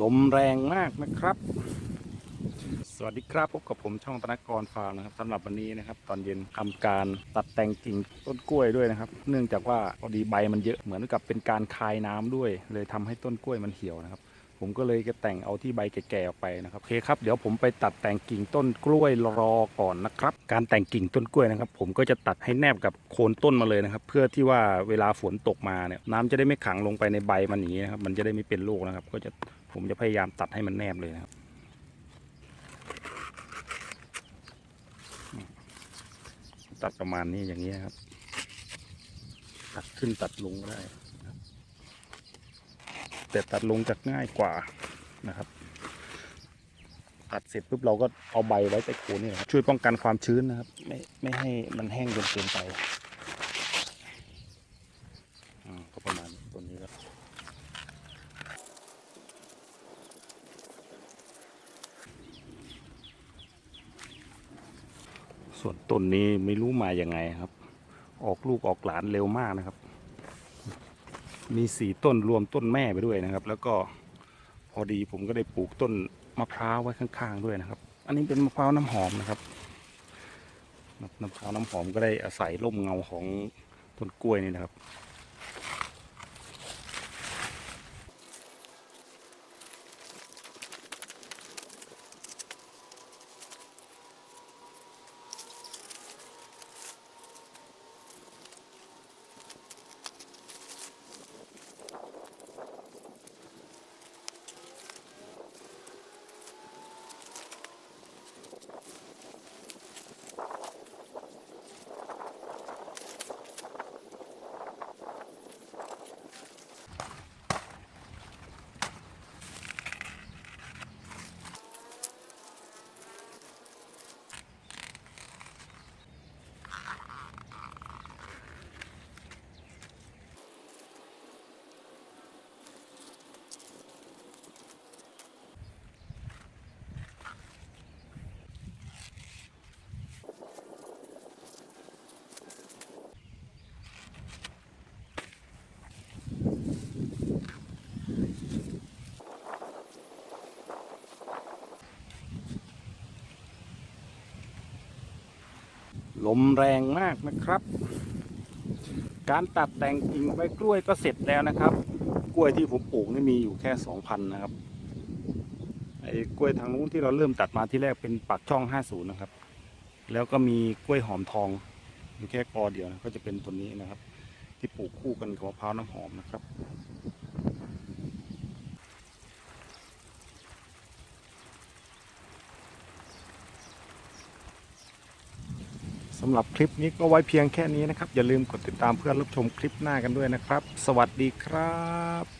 ลมแรงมากนะครับ สวัสดีครับพบกับผมช่องธนกรฟาร์มนะครับสำหรับวันนี้นะครับ ตอนเย็นทำการตัดแต่งกิ่งต้นกล้วยด้วยนะครับ เนื่องจากว่าพอดีใบมันเยอะเหมือนกับเป็นการคายน้ำด้วย เลยทำให้ต้นกล้วยมันเหี่ยวนะครับ ผมก็เลยจะแต่งเอาที่ใบแก่ๆออกไปนะครับโอเคครับเดี๋ยวผมไปตัดแต่งกิ่งต้นกล้วยรอก่อนนะครับ การแต่งกิ่งต้นกล้วยนะครับ ผมก็จะตัดให้แนบกับโคนต้นมาเลยนะครับ เพื่อที่ว่าเวลาฝนตกมาเนี่ยน้ำจะได้ไม่ขังลงไปในใบมันอย่างนี้นะครับมันจะได้ไม่เป็นโรคนะครับ ก็จะ ผมจะพยายามตัดให้มันแนบเลยนะครับ ตัดประมาณนี้อย่างนี้ครับ ตัดขึ้นตัดลงก็ได้แต่ตัดลงจะง่ายกว่านะครับ ตัดเสร็จปุ๊บเราก็เอาใบไว้ใต้โคนนี่ครับช่วยป้องกันความชื้นนะครับ ไม่ไม่ให้มันแห้งจนเกินไปอ่าก็ประมาณนี้ตัวนี้ก็ ส่วนต้นนี้ไม่รู้มาอย่างไงครับ ออกลูกออกหลานเร็วมากนะครับ มีสี่ต้นรวมต้นแม่ไปด้วยนะครับ แล้วก็พอดีผมก็ได้ปลูกต้นมะพร้าวไว้ข้างๆด้วยนะครับ อันนี้เป็นมะพร้าวน้ำหอมนะครับมะพร้าวน้ำหอมก็ได้อาศัยร่มเงาของต้นกล้วยนี่นะครับ ลมแรงมากนะครับ การตัดแต่งกิ่งใบกล้วยก็เสร็จแล้วนะครับ กล้วยที่ผมปลูกนี่มีอยู่แค่สองพันนะครับไอ้กล้วยทางนู้นที่เราเริ่มตัดมาที่แรกเป็นปากช่อง50นะครับ แล้วก็มีกล้วยหอมทองอยู่แค่กอเดียวนะก็จะเป็นตัวนี้นะครับ ที่ปลูกคู่กันกับมะพร้าวน้ำหอมนะครับำหรับคลิปนี้ก็ไว้เพียงแค่นี้นะครับ อย่าลืมกดติดตามเพื่อรับชมคลิปหน้ากันด้วยนะครับ สวัสดีครับ